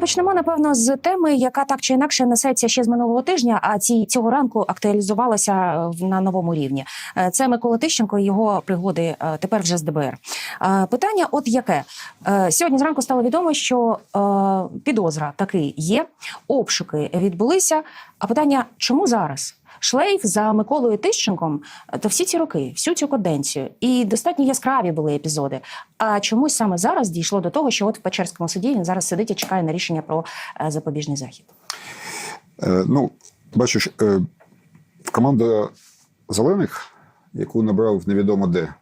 Почнемо напевно з теми, яка так чи інакше несеться ще з минулого тижня, а ці цього ранку актуалізувалася е, на новому рівні. Е, Це Микола Тищенко і його пригоди е, тепер вже з ДБР. Питання, от яке сьогодні зранку стало відомо, що підозра таки є, обшуки відбулися. А питання, чому зараз? Шлейф за Миколою Тищенком е, та всі ці роки, всю цю каденцію, і достатньо яскраві були епізоди. А чомусь саме зараз дійшло до того, що от в Печерському суді він зараз сидить і чекає на рішення про е, запобіжний захід. Е, ну, бачиш, е, команда зелених, яку набрав невідомо де е,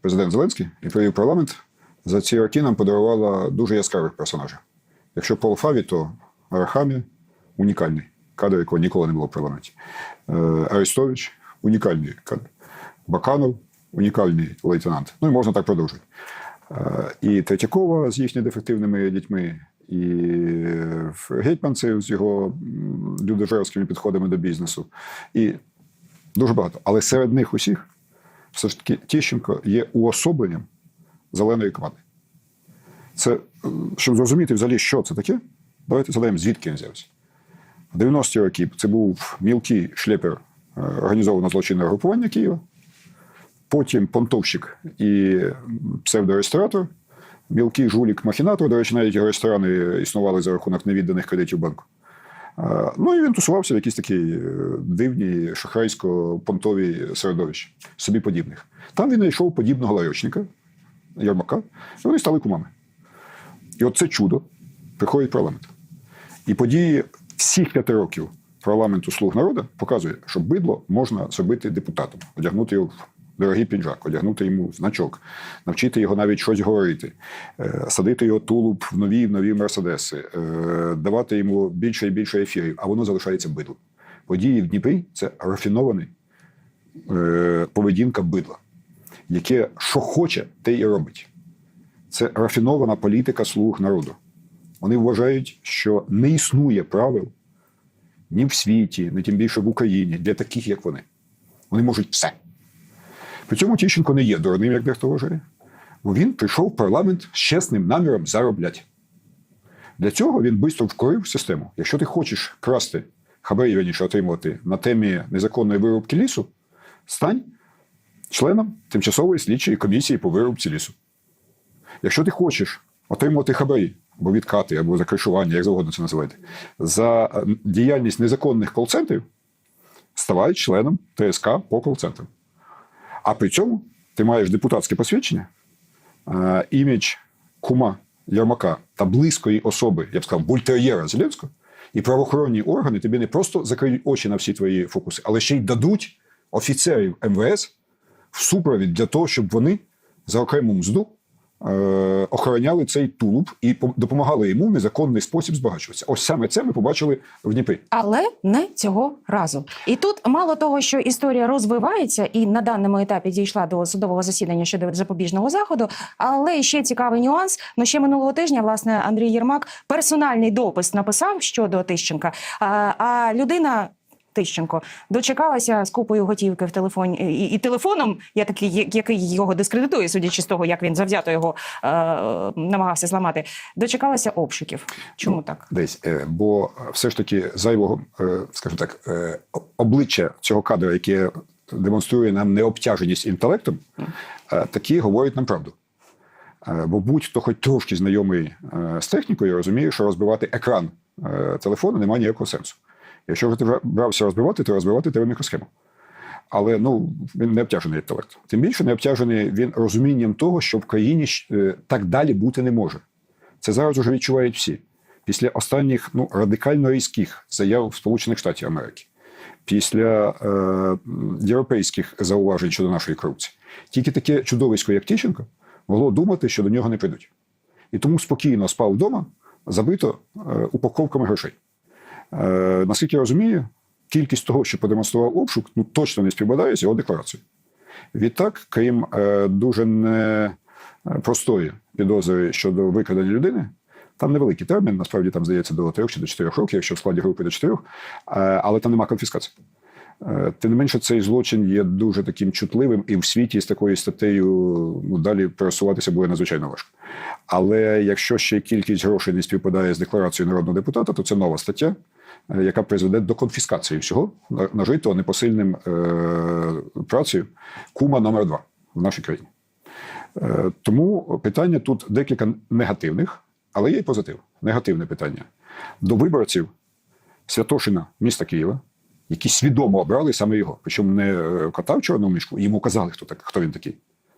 президент Зеленський і провів парламент, за ці роки нам подарувала дуже яскравих персонажів. Якщо Пол Фаві, то Арахамі унікальний кадр, якого ніколи не було в парламенті. Е, Арестович унікальний кадр. Баканов унікальний лейтенант. Ну і можна так продовжити. Е, І Третьякова з їхніми дефективними дітьми, і Гетьманцев з його людожерськими підходами до бізнесу. І дуже багато. Але серед них усіх все ж таки Тіщенко є уособленням зеленої команди. Це, е, щоб зрозуміти взагалі, що це таке, давайте згадаємо, звідки він взявся. В 90-ті роки це був мілкий шлепер е, організованого злочинного групування Києва потім понтовщик і псевдоресторатор, мілкий жулік махінатор. До речі, навіть його ресторани існували за рахунок невідданих кредитів банку. Ну і він тусувався в якійсь такій е, дивній шахрайсько-понтовій середовищі, собі подібних. Там він знайшов подібного ларьочника, Ярмака, і вони стали кумами. І от це чудо приходить парламент. І події всіх п'яти років парламенту слуг народу показує, що бидло можна зробити депутатом, одягнути його в дорогий піджак, одягнути йому значок, навчити його навіть щось говорити, е, садити його тулуб в нові в нові мерседеси, е, давати йому більше і більше ефірів, а воно залишається бидлом. Події в Дніпрі це рафінований е, поведінка бидла, яке що хоче, те і робить. Це рафінована політика слуг народу. Вони вважають, що не існує правил ні в світі, ні тим більше в Україні для таких, як вони. Вони можуть все. При цьому Тіщенко не є дурним, як дехто вважає, бо він прийшов в парламент з чесним наміром заробляти. Для цього він швидко вкорив систему. Якщо ти хочеш красти хабарі, раніше отримувати на темі незаконної вирубки лісу, стань членом тимчасової слідчої комісії по вирубці лісу. Якщо ти хочеш отримувати хабарі або відкати, або закришування, як завгодно це називати, за е, діяльність незаконних кол-центрів, ставай членом ТСК по кол-центрам. А при цьому ти маєш депутатське посвідчення, е, імідж кума Ярмака та близької особи, я б сказав, бультер'єра Зеленського, і правоохоронні органи тобі не просто закриють очі на всі твої фокуси, але ще й дадуть офіцерів МВС в супровід для того, щоб вони за окрему мзду охороняли цей тулуб і по- допомагали йому в незаконний спосіб збагачуватися. Ось саме це ми побачили в Дніпрі. Але не цього разу. І тут мало того, що історія розвивається і на даному етапі дійшла до судового засідання щодо запобіжного заходу. Але ще цікавий нюанс. Ну ще минулого тижня, власне, Андрій Єрмак персональний допис написав щодо Тищенка. А людина. Тищенко дочекалася з купою готівки в телефоні і, і телефоном, я такий, який його дискредитує, судячи з того, як він завзято його е, намагався зламати. Дочекалася обшуків. Чому так? Десь, е, бо все ж таки зайвого, е, скажімо так, е, обличчя цього кадра, яке демонструє нам необтяженість інтелектом, е, такі говорять нам правду. Е, Бо будь-хто хоч трошки знайомий е, з технікою, розуміє, що розбивати екран е, телефону немає ніякого сенсу. Якщо ти брався розбивати, то розбивати треба мікросхему. Але ну, він не обтяжений інтелектом. Тим більше не обтяжений він розумінням того, що в країні е, так далі бути не може. Це зараз вже відчувають всі. Після останніх ну, радикально різких заяв Сполучених Штатів Америки, після е, європейських зауважень щодо нашої корупції, тільки таке чудовисько, як Тищенко, могло думати, що до нього не прийдуть. І тому спокійно спав вдома, забито е, упаковками грошей. Е, наскільки я розумію, кількість того, що продемонстрував обшук, ну точно не співпадає з його декларацією. Відтак, крім е, дуже непростої підозри щодо викрадення людини, там невеликий термін, насправді там здається до 3 чи до 4 років, якщо в складі групи до 4, е, але там нема конфіскації. Е, Тим не менше, цей злочин є дуже таким чутливим, і в світі з такою статтею ну, далі пересуватися буде надзвичайно важко. Але якщо ще кількість грошей не співпадає з декларацією народного депутата, то це нова стаття, е, яка призведе до конфіскації всього нажитого непосильним е, працею кума номер два в нашій країні. Е, Тому питання тут декілька негативних, але є і позитив. Негативне питання до виборців Святошина міста Києва, які свідомо обрали саме його. Причому не е, кота в чорному мішку, йому казали, хто, так, хто він такий,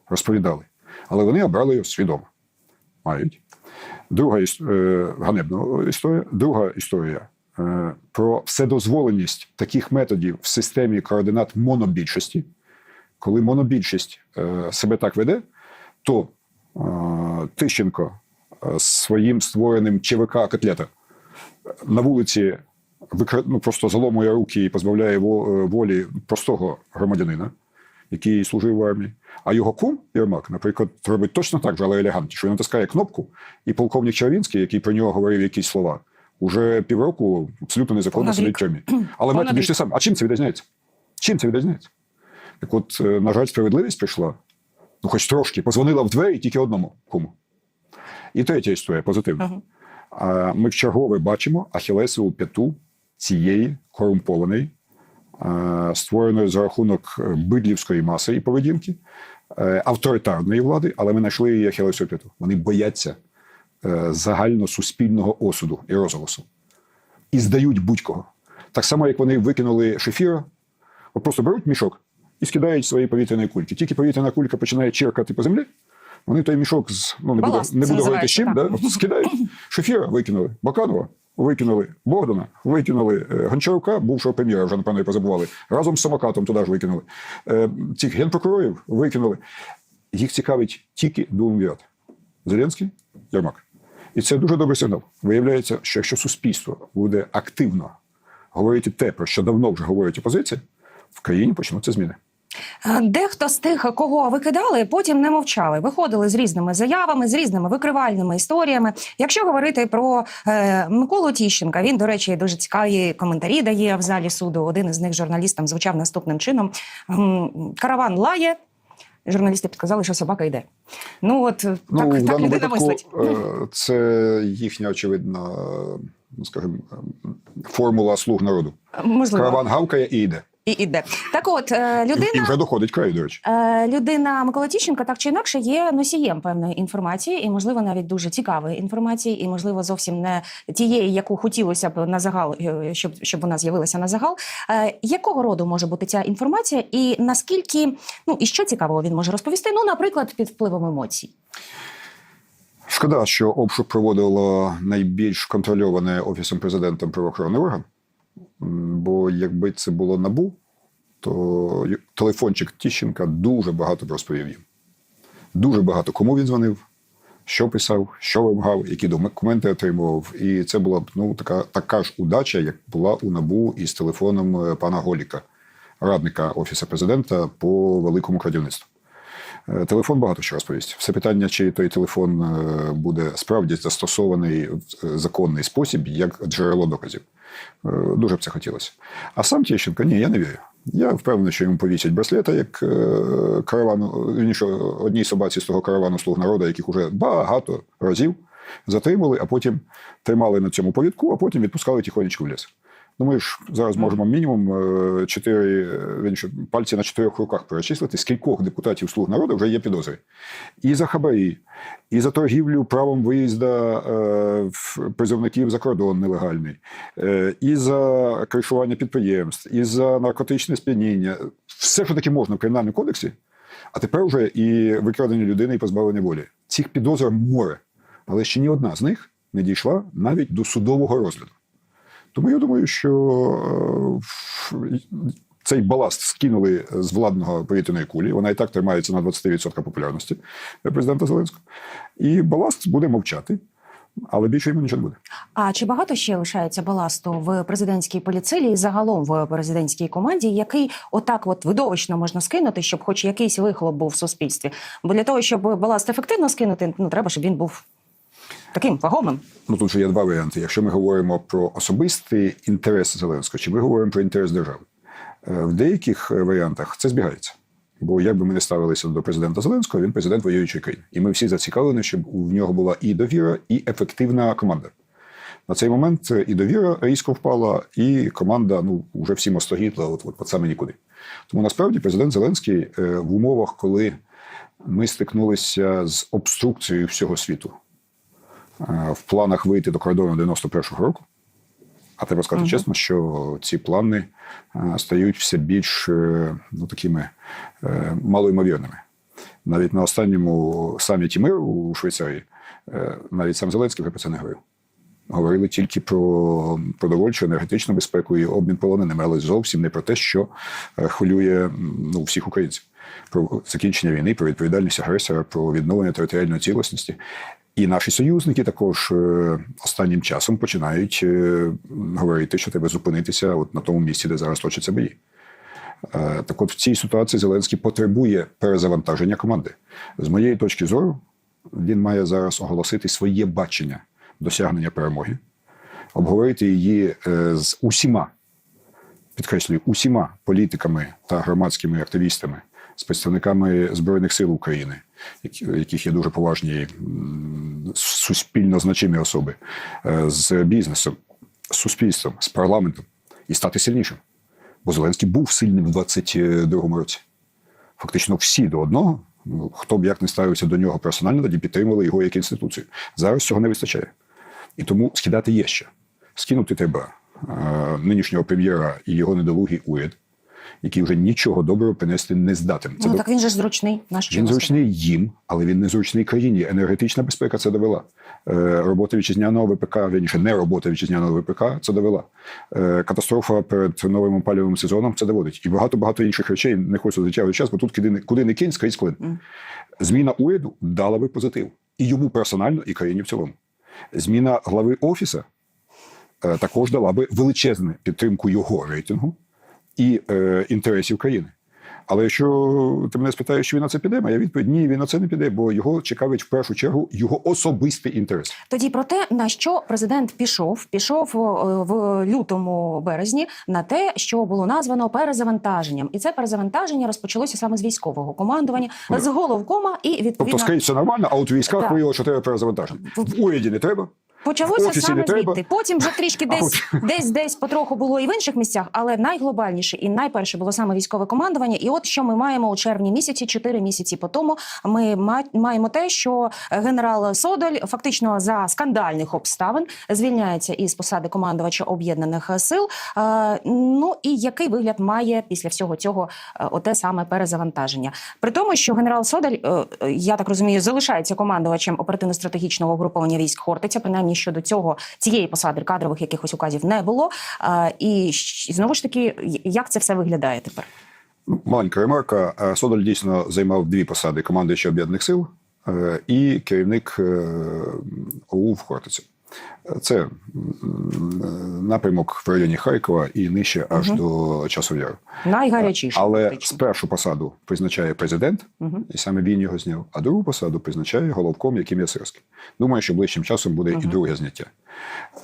розповідали. Але вони обрали його свідомо. Мають. Друга е, ганебна історія. Друга історія е, про вседозволеність таких методів в системі координат монобільшості. Коли монобільшість е, себе так веде, то е, Тищенко е, своїм створеним ЧВК котлета на вулиці ну, просто заломує руки і позбавляє е, волі простого громадянина, який служив в армії. А його кум Єрмак, наприклад, робить точно так же, але елегантніше. Він натискає кнопку, і полковник Червінський, який про нього говорив якісь слова, уже півроку абсолютно незаконно сидить в тюрмі. Але Понад методи ж ті самі. А чим це відрізняється? Чим це відрізняється? Так от, е, на жаль, справедливість прийшла. Ну, хоч трошки, позвонила в двері тільки одному куму. І третя історія позитивна. Ага. А Ми вчергове бачимо Ахілесову п'яту цієї корумпованої, створеної за рахунок е, бидлівської маси і поведінки, е, авторитарної влади, але ми знайшли її Ахілесову п'яту. Вони бояться загальносуспільного осуду і розголосу. І здають будь-кого. Так само, як вони викинули шефіра, просто беруть мішок і скидають свої повітряні кульки. Тільки повітряна кулька починає черкати по землі, вони той мішок з ну не буду, Баласт, не це буду говорити з чим, да, скидають. Шефіра викинули, Баканова викинули, Богдана викинули, е, Гончарука, бувшого прем'єра, вже напевно і позабували. Разом з самокатом туди ж викинули. Е, Цих генпрокурорів викинули. Їх цікавить тільки Думвіат. Зеленський, Ярмак. І це дуже добрий сигнал. Виявляється, що якщо суспільство буде активно говорити те, про що давно вже говорить опозиція, в країні почнуться зміни. Е, Дехто з тих, кого викидали, потім не мовчали, виходили з різними заявами, з різними викривальними історіями. Якщо говорити про е, Миколу Тіщенка, він, до речі, дуже цікаві коментарі дає в залі суду. Один із них журналістам звучав наступним чином: караван лає. Журналісти підказали, що собака йде. Ну от так, Ну, в так людина випадку мислить. е, це їхня очевидна, ну, скажімо, формула слуг народу. Можливо, Караван гавкає і йде. І іде. Так, от е, І, і людина. вже доходить краю, до речі. Е, Людина Микола Тіщенка так чи інакше є носієм певної інформації, і можливо навіть дуже цікавої інформації, і можливо зовсім не тієї, яку хотілося б на загал, е, щоб щоб вона з'явилася на загал. Якого роду може бути ця інформація, і наскільки ну і що цікавого він може розповісти? Ну, наприклад, під впливом емоцій. Шкода, що обшук проводило найбільш контрольоване офісом президента правоохоронний орган. Бо якби це було набу, то телефончик Тіщенка дуже багато розповів їм. Дуже багато кому він дзвонив, що писав, що вимагав, які документи отримував. І це була б ну, така, така ж удача, як була у набу із телефоном е, пана Голіка, радника офісу президента по великому крадівництву. Е, Телефон багато що розповість. Все питання, чи той телефон е, буде справді застосований в е, законний спосіб як джерело доказів. Дуже б це хотілося. А сам Тіщенко, ні, я не вірю. Я впевнений, що йому повісять браслета, як каравану, одній собаці з того каравану слуг народу, яких уже багато разів затримали, а потім тримали на цьому повідку, а потім відпускали тихонечко в ліс. Ну, ми ж зараз можемо мінімум е, чотири е, пальці на чотирьох руках перечислити, з кількох депутатів слуг народу вже є підозри. І за хабарі, і за торгівлю правом виїзду е, призовників за кордон нелегальний, е, і за кришування підприємств, і за наркотичне сп'яніння. Все, що таке можна в кримінальному кодексі, а тепер вже і викрадення людини і позбавлення волі. Цих підозр море. Але ще ні одна з них не дійшла навіть до судового розгляду. Тому я думаю, що е, цей баласт скинули з владного повітряної кулі. Вона і так тримається на 20% популярності президента Зеленського. І баласт буде мовчати, але більше йому нічого не буде. А чи багато ще лишається баласту в президентській поліцилі і загалом в президентській команді, який отак от видовищно можна скинути, щоб хоч якийсь вихлоп був в суспільстві? Бо для того, щоб баласт ефективно скинути, ну треба, щоб він був таким вагомим. Ну тут же є два варіанти. Якщо ми говоримо про особистий інтерес Зеленського, чи ми говоримо про інтерес держави. Е, В деяких е, варіантах це збігається. Бо як би ми не ставилися до президента Зеленського, він президент воюючої країни. І ми всі зацікавлені, щоб в нього була і довіра, і ефективна команда. На цей момент е, і довіра різко впала, і команда ну вже всім остогідла, от, от, саме нікуди. Тому насправді президент Зеленський в умовах, коли ми стикнулися з обструкцією всього світу в планах вийти до кордону 91-го року. А треба сказати чесно, що ці плани е, стають все більш е, ну, такими е, малоймовірними. Навіть на останньому саміті миру у Швейцарії навіть сам Зеленський про це не говорив. Говорили тільки про продовольчу, енергетичну безпеку і обмін полоненими, але зовсім не про те, що хвилює ну, всіх українців. Про закінчення війни, про відповідальність агресора, про відновлення територіальної цілісності. І наші союзники також е, останнім часом починають е, говорити, що треба зупинитися от на тому місці, де зараз точаться бої. Е, Так от в цій ситуації Зеленський потребує перезавантаження команди. З моєї точки зору, він має зараз оголосити своє бачення досягнення перемоги, обговорити її з усіма, підкреслюю, усіма політиками та громадськими активістами, з представниками Збройних сил України, яких є дуже поважні суспільно значимі особи, е, з бізнесом, з суспільством, з парламентом і стати сильнішим. Бо Зеленський був сильним в 22-му році. Фактично всі до одного, ну, хто б як не ставився до нього персонально, тоді підтримували його як інституцію. Зараз цього не вистачає. І тому скидати є що. Скинути треба е, нинішнього прем'єра і його недолугий уряд, який вже нічого доброго принести не здатен. Ну так він же зручний. Наш він зручний їм, але він не зручний країні. Енергетична безпека це довела. Е, робота вітчизняного ВПК, вірніше, не робота вітчизняного ВПК це довела. Е, катастрофа перед новим опалювальним сезоном це доводить. І багато багато інших речей не хочу зачавити час, бо тут куди не, куди не кинь, скрізь клин. Зміна уряду дала би позитив і йому персонально, і країні в цілому. Зміна глави офіса е, також дала би величезну підтримку його рейтингу і е, інтересів країни. Але якщо ти мене спитаєш, чи він на це піде, моя відповідь ні, він на це не піде, бо його цікавить в першу чергу його особистий інтерес. Тоді про те, на що президент пішов, пішов е, в лютому березні на те, що було названо перезавантаженням, і це перезавантаження розпочалося саме з військового командування, з головкома і Тобто, відповідно скажіть, це нормально, а от у військах виявилося, що треба перезавантаження. В уряді не треба. Почалося офісі саме звідти. Потім вже трішки десь, десь, десь потроху було і в інших місцях, але найглобальніше і найперше було саме військове командування. І от що ми маємо у червні місяці, чотири місяці по тому. Ми маємо те, що генерал Содоль фактично за скандальних обставин звільняється із посади командувача об'єднаних сил. Е, Ну і який вигляд має після всього цього е, оте саме перезавантаження? При тому, що генерал Содоль, е, е, я так розумію, залишається командувачем оперативно-стратегічного угруповання військ Хортиця. Принаймні щодо цього цієї посади кадрових якихось указів не було. Е, І знову ж таки, як це все виглядає тепер? Маленька ремарка. Е, Содоль дійсно займав дві посади командуючий об'єднаних сил е, і керівник е, ОУ в Хортиці. Це напрямок в районі Харкова і нижче аж до часу яру. Найгарячіше. Але фактично. спершу посаду призначає президент, і саме він його зняв, а другу посаду призначає головком Яким Ясирський. Думаю, що ближчим часом буде і друге зняття.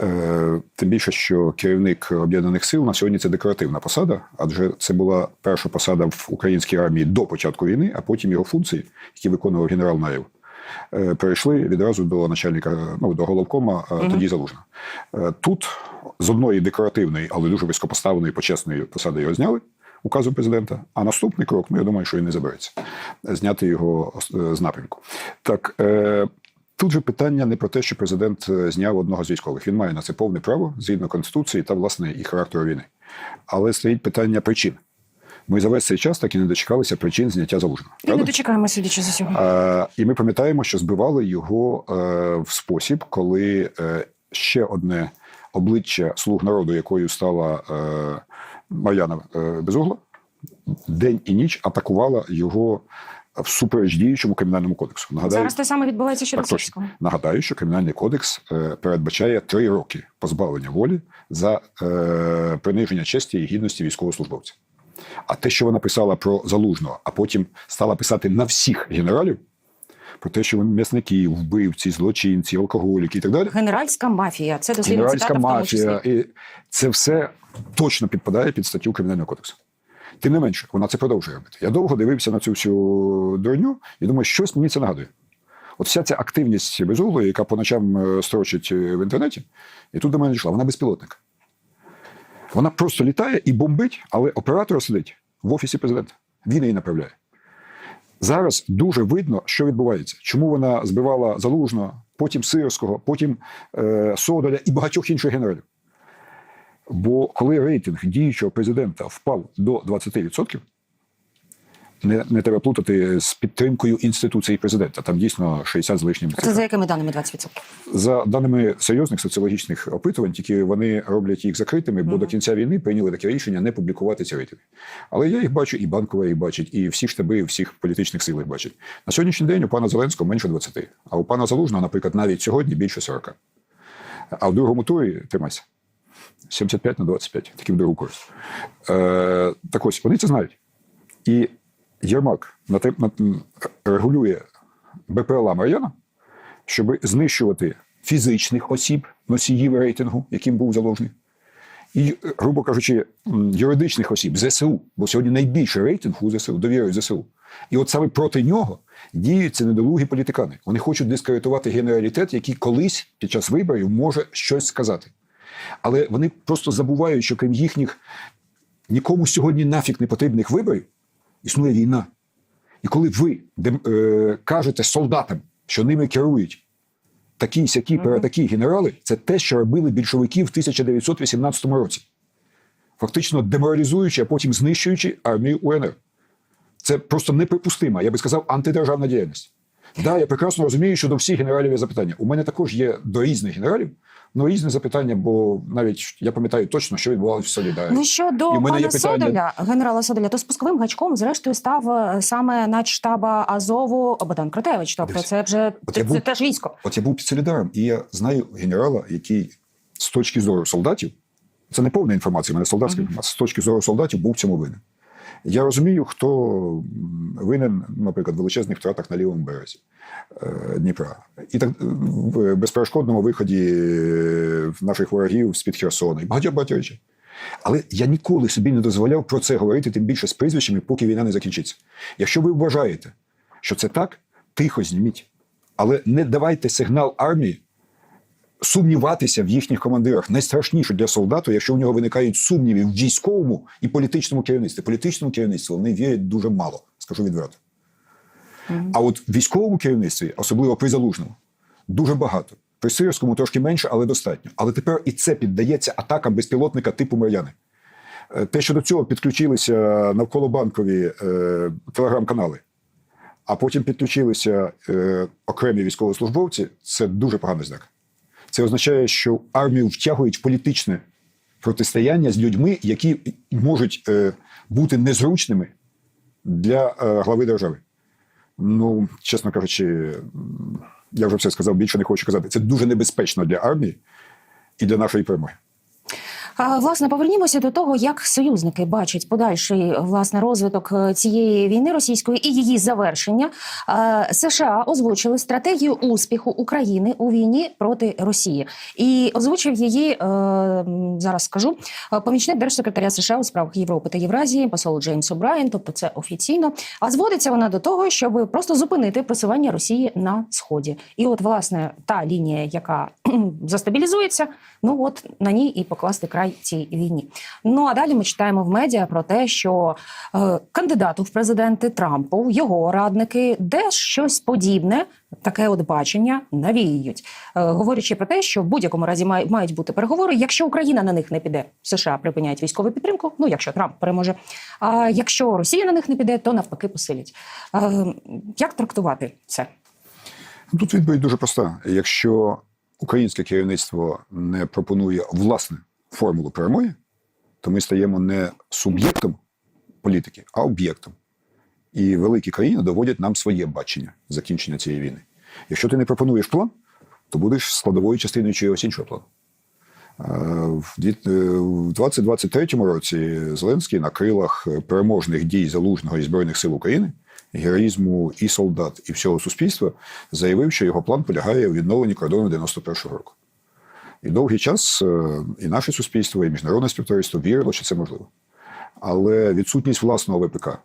Е, тим більше, що керівник об'єднаних сил на сьогодні це декоративна посада, адже це була перша посада в українській армії до початку війни, а потім його функції, які виконував генерал Наєв. Е, Перейшли відразу до начальника, ну до головкома, е, тоді залужно. Тут з одної декоративної, але дуже високопоставленої почесної посади його зняли указом президента. А наступний крок, ну я думаю, що і не забереться зняти його е, з напрямку. Так е, тут же питання не про те, що президент е, зняв одного з військових. Він має на це повне право згідно конституції та власне і характеру війни. Але стоїть питання причин. Ми за весь цей час так і не дочекалися причин зняття залужного. І не дочекаємо, судячи з усього. Е, і ми пам'ятаємо, що збивали його е, в спосіб, коли е, ще одне обличчя слуг народу, якою стала е, Мар'яна Безугла, день і ніч атакувала його всупереч діючому кримінальному кодексу. Нагадаю, Зараз те саме відбувається так точно. Нагадаю, що кримінальний кодекс е, передбачає три роки позбавлення волі за е, приниження честі і гідності військовослужбовця. А те, що вона писала про залужного, а потім стала писати на всіх генералів, про те, що вони м'ясники, вбивці, злочинці, алкоголіки і так далі. Генеральська мафія. Це дослідна Генеральська цитата в тому числі. мафія, і це все точно підпадає під статтю Кримінального кодексу. Тим не менше, вона це продовжує робити. Я довго дивився на цю всю дурню і думаю, щось мені це нагадує. От вся ця активність безуглої, яка по ночам е, строчить е, в інтернеті, і тут до мене дійшла, вона безпілотник. Вона просто літає і бомбить, але оператор сидить в офісі президента. Він її направляє. Зараз дуже видно, що відбувається. Чому вона збивала залужного, потім Сирського, потім е, Содоля і багатьох інших генералів. Бо коли рейтинг діючого президента впав до 20%, не, не треба плутати з підтримкою інституції президента. Там дійсно 60 з лишнім. Це за якими даними 20%? За даними серйозних соціологічних опитувань, тільки вони роблять їх закритими, бо до кінця війни прийняли таке рішення не публікувати ці рейтинги. Але я їх бачу, і банкова їх бачить, і всі штаби всіх політичних сил їх бачать. На сьогоднішній день у пана Зеленського менше 20, а у пана Залужного, наприклад, навіть сьогодні більше 40. А в другому турі тримайся. 75 на 25, таки в другу користь. Е, так ось, вони це знають. І Єрмак на регулює БПЛА Мар'яна, щоб знищувати фізичних осіб, носіїв рейтингу, яким був заложений, і, е, грубо кажучи, юридичних осіб ЗСУ, бо сьогодні найбільший рейтинг у ЗСУ, довіряють ЗСУ. І от саме проти нього діють ці недолугі політикани. Вони хочуть дискредитувати генералітет, який колись під час виборів може щось сказати. Але вони просто забувають, що крім їхніх нікому сьогодні нафіг не потрібних виборів існує війна. І коли ви е, кажете солдатам, що ними керують такі сякі перетакі генерали, це те, що робили більшовики в 1918 році. Фактично деморалізуючи, а потім знищуючи армію УНР. Це просто неприпустима, я би сказав, антидержавна діяльність. Да, я прекрасно розумію, що до всіх генералів є запитання. У мене також є до різних генералів, але різне запитання, бо навіть я пам'ятаю точно, що відбувалося в Солідарі. Ну мене є пана питання- Содоля, генерала Содоля, то спусковим гачком, зрештою, став е, саме начштаба Азову Богдан Кротевич. Тобто, Дивись, це вже от це, був- це теж військо. От я був під Солідаром, і я знаю генерала, який з точки зору солдатів, це не повна інформація, у мене солдатська інформація, з точки зору солдатів був цьому винен. Я розумію, хто винен, наприклад, в величезних втратах на лівому березі е, Дніпра. І так е, в безперешкодному виході е, наших ворогів з-під Херсона і багатьох багатьох речей. Але я ніколи собі не дозволяв про це говорити, тим більше з прізвищами, поки війна не закінчиться. Якщо ви вважаєте, що це так, тихо зніміть. Але не давайте сигнал армії сумніватися в їхніх командирах. Найстрашніше для солдату, якщо в нього виникають сумніви в військовому і політичному керівництві. Політичному керівництву вони вірять дуже мало, скажу відверто. А от в військовому керівництві, особливо при залужному, дуже багато. При сирському трошки менше, але достатньо. Але тепер і це піддається атакам безпілотника типу Мар'яни. Е, Те, що до цього підключилися навколо банкові е, телеграм-канали, а потім підключилися е, окремі військовослужбовці, це дуже поганий знак. Це означає, що армію втягують в політичне протистояння з людьми, які можуть е, бути незручними для е, глави держави. Ну, чесно кажучи, я вже все сказав, більше не хочу казати. Це дуже небезпечно для армії і для нашої перемоги. Власне, повернімося до того, як союзники бачать подальший власне розвиток е, цієї війни російської і її завершення. Е, США озвучили стратегію успіху України у війні проти Росії, і озвучив її е, зараз. Скажу помічник держсекретаря США у справах Європи та Євразії, посол Джеймс О'Брайен. Тобто, це офіційно. А зводиться вона до того, щоб просто зупинити просування Росії на сході. І от власне та лінія, яка застабілізується, ну от на ній і покласти край цій війні. Ну а далі ми читаємо в медіа про те, що е, кандидату в президенти Трампу, його радники, де щось подібне, таке от бачення навіюють, е, говорячи про те, що в будь-якому разі мають бути переговори. Якщо Україна на них не піде, США припиняють військову підтримку. Ну якщо Трамп переможе. А якщо Росія на них не піде, то навпаки посилять. Е, як трактувати це? Тут відповідь дуже проста. Якщо українське керівництво не пропонує власне формулу перемоги, то ми стаємо не суб'єктом політики, а об'єктом. І великі країни доводять нам своє бачення закінчення цієї війни. Якщо ти не пропонуєш план, то будеш складовою частиною чогось іншого плану. Е, е, в 2023 році Зеленський на крилах переможних дій залужного і Збройних сил України, героїзму і солдат, і всього суспільства заявив, що його план полягає у відновленні кордону 91-го року. І довгий час е, і наше суспільство, і міжнародне співтовариство вірило, що це можливо. Але відсутність власного ВПК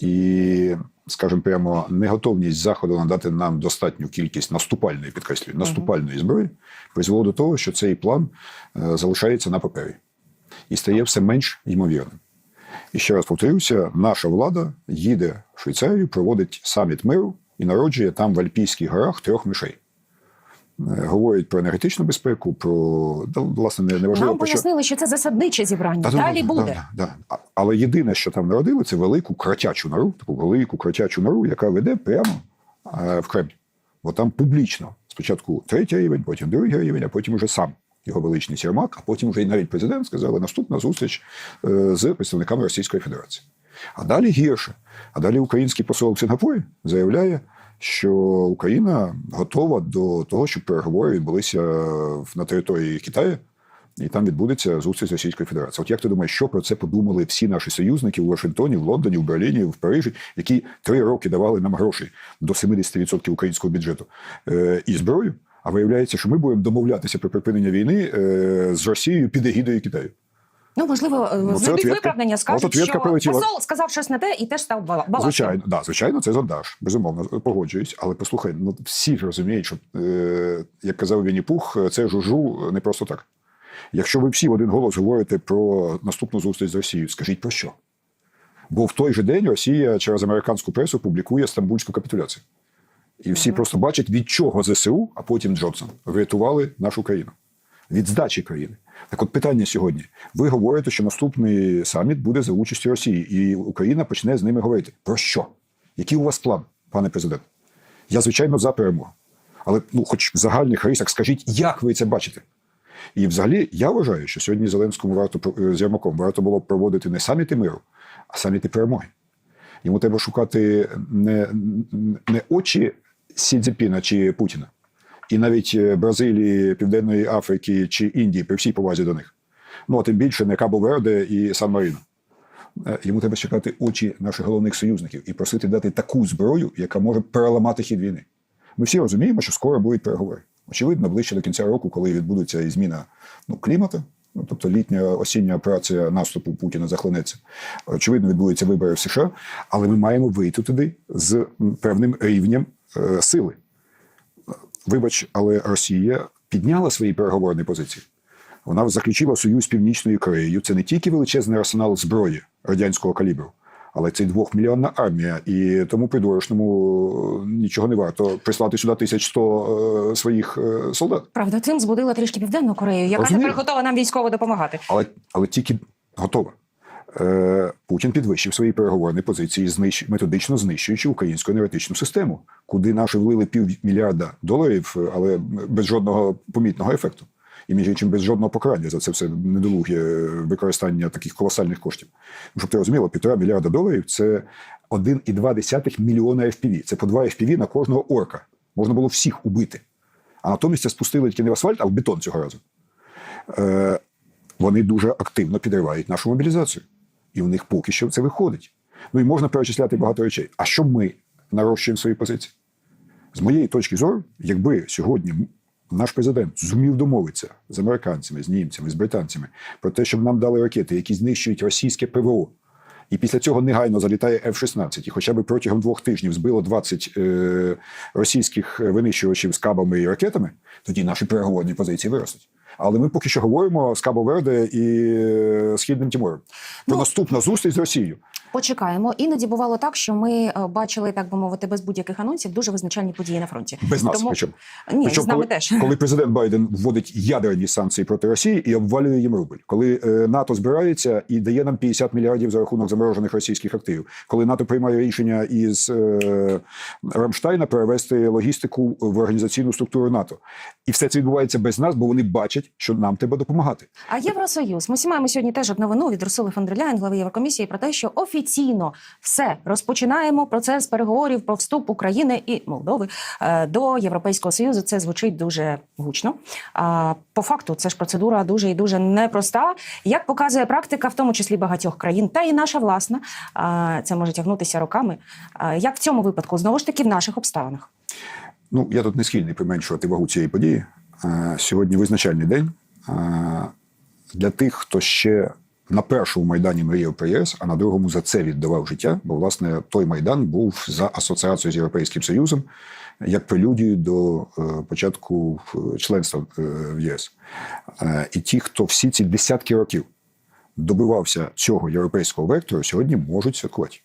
і, скажімо прямо, неготовність Заходу надати нам достатню кількість наступальної, підкреслюю, наступальної зброї призвело до того, що цей план е, залишається на папері і стає все менш ймовірним. І ще раз повторюся: наша влада їде в Швейцарію, проводить саміт миру і народжує там в Альпійських горах трьох мишей. Говорить про енергетичну безпеку, про да, власне не, важливо Нам пояснили, що це засадниче зібрання. Та, да, Далі да, буде. Да, да. Але єдине, що там народили, це велику кротячу нору, таку велику кротячу нору, яка веде прямо е, в Кремль. Бо там публічно спочатку третій рівень, потім другий рівень, а потім уже сам його величний Сєрмак, а потім вже і навіть президент сказали, наступна зустріч е, з представниками Російської Федерації. А далі гірше. А далі український посол в Сингапурі заявляє, що Україна готова до того, щоб переговори відбулися на території Китаю, і там відбудеться зустріч з Російською Федерацією. От як ти думаєш, що про це подумали всі наші союзники в Вашингтоні, в Лондоні, в Берліні, в Парижі, які три роки давали нам гроші до 70% українського бюджету е, і зброю? А виявляється, що ми будемо домовлятися про припинення війни е, з Росією під егідою Китаю. Ну, можливо, Ну, це знайдуть виправдання, скажуть, що прилетіла. посол сказав щось не те і теж став бала- балаком. Звичайно, да, звичайно, це зондаж. Безумовно, погоджуюсь. Але послухай, ну всі ж розуміють, що е, як казав Вінні Пух, це жужу не просто так. Якщо ви всі в один голос говорите про наступну зустріч з Росією, скажіть про що? Бо в той же день Росія через американську пресу публікує стамбульську капітуляцію. І всі просто бачать, від чого ЗСУ, а потім Джонсон врятували нашу країну. Від здачі країни. Так от питання сьогодні. Ви говорите, що наступний саміт буде за участю Росії, і Україна почне з ними говорити. Про що? Який у вас план, пане президент? Я, звичайно, за перемогу. Але ну, хоч в загальних рисах скажіть, як ви це бачите? І взагалі я вважаю, що сьогодні Зеленському варто е, з Ярмаком варто було проводити не саміти миру, а саміти перемоги. Йому треба шукати не, не очі Сі Цзіпіна чи Путіна, і навіть е, Бразилії, Південної Африки чи Індії, при всій повазі до них. Ну а тим більше не Кабо Верде і Сан Маріно. Е, Йому треба чекати очі наших головних союзників і просити дати таку зброю, яка може переламати хід війни. Ми всі розуміємо, що скоро будуть переговори. Очевидно, ближче до кінця року, коли відбудеться і зміна ну, клімату, ну, тобто літня осіння операція наступу Путіна захлинеться. Очевидно, відбудуться вибори в США, але ми маємо вийти туди з певним рівнем е, сили. Вибач, але Росія підняла свої переговорні позиції. Вона заключила союз з Північною Кореєю. Це не тільки величезний арсенал зброї радянського калібру, але це й двохмільйонна армія. І тому придурочному нічого не варто прислати сюди 1100 е, своїх е, солдат. Правда, цим збудила трішки Південну Корею, яка Розумію. тепер готова нам військово допомагати. Але, але тільки готова. Е, Путін підвищив свої переговорні позиції, знищ... методично знищуючи українську енергетичну систему, куди наші влили півмільярда доларів, е, але без жодного помітного ефекту. І між іншим без жодного покарання за це все недолуге використання таких колосальних коштів. Ну, Щоб ти розуміла, півтора мільярда доларів це 1,2 мільйона FPV. Це по два FPV на кожного орка. Можна було всіх убити. А натомість це спустили тільки не в асфальт, а в бетон цього разу. Е, вони дуже активно підривають нашу мобілізацію. І в них поки що це виходить. Ну і можна перечисляти багато речей. А що ми нарощуємо свої позиції? З моєї точки зору, якби сьогодні наш президент зумів домовитися з американцями, з німцями, з британцями про те, щоб нам дали ракети, які знищують російське ПВО, і після цього негайно залітає F-16, і хоча б протягом двох тижнів збило 20 е, російських винищувачів з кабами і ракетами, тоді наші переговорні позиції виростуть. Але ми поки що говоримо з Кабо Верде і е, Східним Тімором. про Ну, наступну зустріч з Росією. Почекаємо. Іноді бувало так, що ми е, бачили, так би мовити, без будь-яких анонсів дуже визначальні події на фронті. Без нас, Тому... причому. Ні, Причому, з нами коли, теж. коли президент Байден вводить ядерні санкції проти Росії і обвалює їм рубль, коли е, НАТО збирається і дає нам 50 мільярдів за рахунок заморожених російських активів, коли НАТО приймає рішення із е, Рамштайна перевести логістику в організаційну структуру НАТО, і все це відбувається без нас, бо вони бачать, що нам треба допомагати. А Євросоюз. Ми маємо сьогодні теж от новину від Русули фон дер глави Єврокомісії, про те, що офіційно все розпочинаємо процес переговорів про вступ України і Молдови е, до Європейського союзу. Це звучить дуже гучно. А по факту це ж процедура дуже і дуже непроста. Як показує практика, в тому числі багатьох країн, та і наша власна, це може тягнутися роками. Як в цьому випадку знову ж таки в наших обставинах? Ну, я тут не схильний применшувати вагу цієї події. Е, Сьогодні визначальний день е, для тих, хто ще на першому майдані мріяв про ЄС, а на другому за це віддавав життя. Бо власне той майдан був за асоціацією з Європейським Союзом як прелюдію до е, початку е, членства е, в ЄС. І ті, хто всі ці десятки років добивався цього європейського вектору, сьогодні можуть святкувати.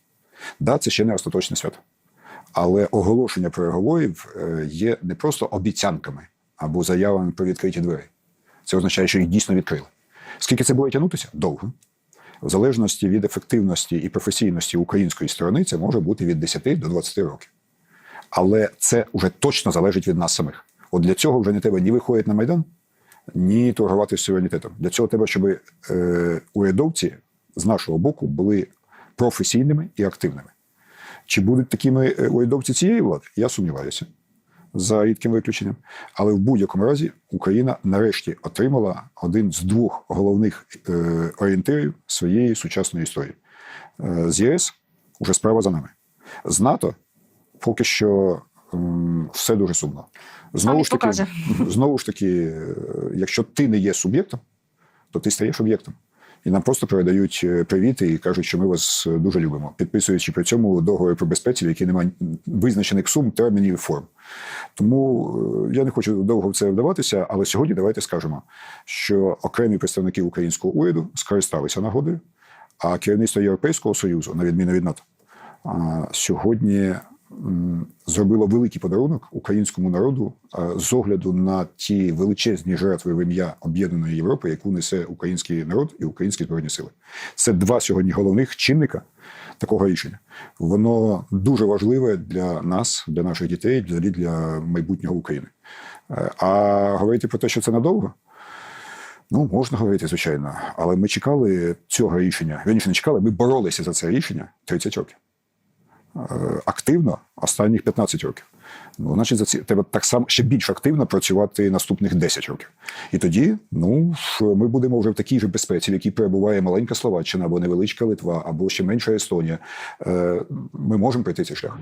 Да, це ще не остаточне свято. Але оголошення переговорів є не просто обіцянками або заявами про відкриті двері. Це означає, що їх дійсно відкрили. Скільки це буде тягнутися? Довго. В залежності від ефективності і професійності української сторони, це може бути від 10 до 20 років. Але це вже точно залежить від нас самих. От для цього вже не треба ні виходити на Майдан, ні торгувати з суверенітетом. Для цього треба, щоб е, урядовці з нашого боку були професійними і активними. Чи будуть такими е, урядовці цієї влади? Я сумніваюся за рідким виключенням. Але в будь-якому разі Україна нарешті отримала один з двох головних е, орієнтирів своєї сучасної історії. Е, з ЄС уже справа за нами. З НАТО поки що все дуже сумно. Знову ж таки, знову ж таки, е, якщо ти не є суб'єктом, то ти стаєш об'єктом. І нам просто передають е, привіти і кажуть, що ми вас е, дуже любимо, підписуючи при цьому договори про безпеці, в які немає визначених сум, термінів і форм. Тому е, я не хочу довго в це вдаватися, але сьогодні давайте скажемо, що окремі представники українського уряду скористалися нагодою, а керівництво Європейського Союзу, на відміну від НАТО, сьогодні зробило великий подарунок українському народу з огляду на ті величезні жертви в ім'я об'єднаної Європи, яку несе український народ і українські збройні сили. Це два сьогодні головних чинника такого рішення. Воно дуже важливе для нас, для наших дітей, для, для майбутнього України. Е, А говорити про те, що це надовго. Ну, можна говорити, звичайно, але ми чекали цього рішення. Вірніше не чекали, ми боролися за це рішення 30 років. Е, Активно останніх 15 років. Ну, значить, за ці треба так само ще більш активно працювати наступних 10 років. І тоді, ну, ми будемо вже в такій же безпеці, в якій перебуває маленька Словаччина або невеличка Литва, або ще менша Естонія. Е, Ми можемо пройти цей шлях.